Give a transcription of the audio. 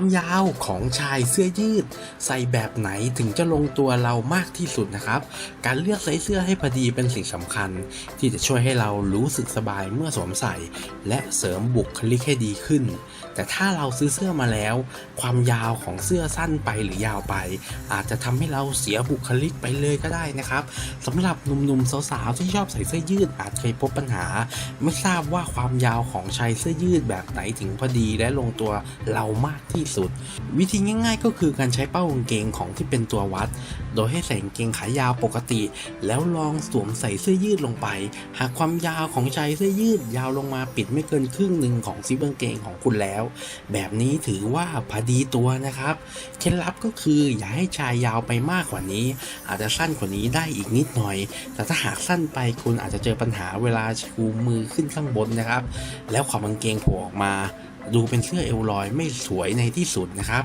ความยาวของชายเสื้อยืด ใส่แบบไหนถึงจะลงตัวเรามากที่สุดนะครับ การเลือกไซส์เสื้อให้พอดีเป็นสิ่งสำคัญ ที่จะช่วยให้เรารู้สึกสบายเมื่อสวมใส่ และเสริมบุคลิกให้ดีขึ้น แต่ถ้าเราซื้อเสื้อมาแล้ว ความยาวของเสื้อสั้นไปหรือยาวไป อาจจะทำให้เราเสียบุคลิกไปเลยก็ได้นะครับสำหรับหนุ่มๆสาวๆที่ชอบใส่เสื้อยืดอาจเคยพบปัญหา ไม่ทราบว่าความยาวของชายเสื้อยืดแบบไหนถึงพอดีและลงตัวเรามากที่สุด วิธีง่าย ๆ ก็คือการใช้เป้ากางเกงของที่เป็นตัววัด โดยให้ใส่กางเกงขายาวปกติ แล้วลองสวมใส่เสื้อยืดลงไป หากความยาวของชายเสื้อยืดยาวลงมาปิดไม่เกินครึ่งหนึ่งของซิปกางเกงของคุณแล้ว แบบนี้ถือว่าพอดีตัวนะครับเคล็ดลับก็คืออย่าให้ชายยาวไปมากกว่านี้ อาจจะสั้นกว่านี้ได้อีกนิดหน่อย แต่ถ้าหากสั้นไปคุณอาจจะเจอปัญหาเวลาชูมือขึ้นข้างบนนะครับ แล้วขอบกางเกงโผล่ออกมา ดูเป็นเสื้อเอวลอยไม่สวยในที่สุดนะครับ